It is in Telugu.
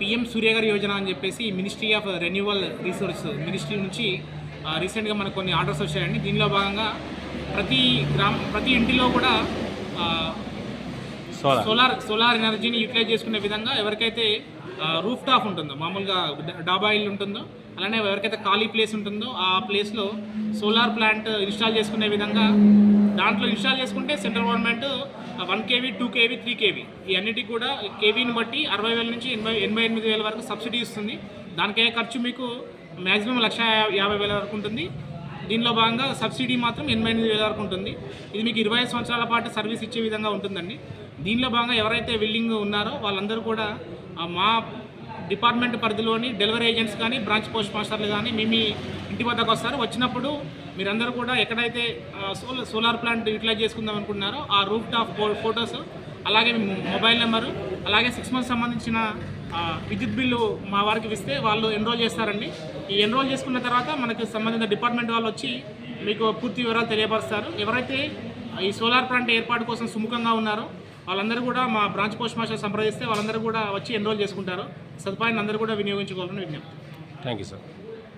పిఎం సూర్యగారి యోజన అని చెప్పేసి ministry of renewal resource ministry నుంచి రీసెంట్గా మనకు కొన్ని ఆర్డర్స్ వచ్చాయండి. దీనిలో భాగంగా ప్రతి గ్రామ ప్రతి ఇంటిలో కూడా సోలార్. సోలార్ సోలార్ ఎనర్జీని యూటిలైజ్ చేసుకునే విధంగా ఎవరికైతే రూఫ్ టాప్ ఉంటుందో మామూలుగా డాబా ఇల్లు ఉంటుందో అలానే ఎవరికైతే ఖాళీ ప్లేస్ ఉంటుందో ఆ ప్లేస్లో సోలార్ ప్లాంట్ ఇన్స్టాల్ చేసుకునే విధంగా దాంట్లో ఇన్స్టాల్ చేసుకుంటే central government one KV two KV three KV ఈ అన్నిటికి కూడా కేవీని బట్టి అరవై వేల నుంచి ఎనభై ఎనభై ఎనిమిది వేల వరకు సబ్సిడీ ఇస్తుంది. దానికయ్యే ఖర్చు మీకు మ్యాక్సిమం లక్ష యాభై వేల వరకు ఉంటుంది. దీనిలో భాగంగా సబ్సిడీ మాత్రం ఎనభై ఎనిమిది వేల వరకు ఉంటుంది. ఇది మీకు ఇరవై సంవత్సరాల పాటు సర్వీస్ ఇచ్చే విధంగా ఉంటుందండి. దీనిలో భాగంగా ఎవరైతే విల్లింగ్ ఉన్నారో వాళ్ళందరూ కూడా మా డిపార్ట్మెంట్ పరిధిలోని డెలివరీ ఏజెంట్స్ కానీ బ్రాంచ్ పోస్ట్ మాస్టర్లు కానీ మీ మీ ఇంటి వద్దకు వస్తారు. వచ్చినప్పుడు మీరందరూ కూడా ఎక్కడైతే సోలార్ సోలార్ ప్లాంట్ యూటిలైజ్ చేసుకుందాం అనుకుంటున్నారో ఆ రూఫ్ టాప్ ఫోటోస్ అలాగే మొబైల్ నెంబరు అలాగే సిక్స్ మంత్స్ సంబంధించిన విద్యుత్ బిల్లు మా వారికి ఇస్తే వాళ్ళు ఎన్రోల్ చేస్తారండి. ఈ ఎన్రోల్ చేసుకున్న తర్వాత మనకు సంబంధిత డిపార్ట్మెంట్ వాళ్ళు వచ్చి మీకు పూర్తి వివరాలు తెలియపరుస్తారు. ఎవరైతే ఈ సోలార్ ప్లాంట్ ఏర్పాటు కోసం సుముఖంగా ఉన్నారో వాళ్ళందరూ కూడా మా బ్రాంచ్ పోస్ట్ మాస్టర్ సంప్రదిస్తే వాళ్ళందరూ కూడా వచ్చి ఎన్రోల్ చేసుకుంటారు. సదుపాయాన్ని అందరూ కూడా వినియోగించుకోవాలని విజ్ఞప్తి. Thank you sir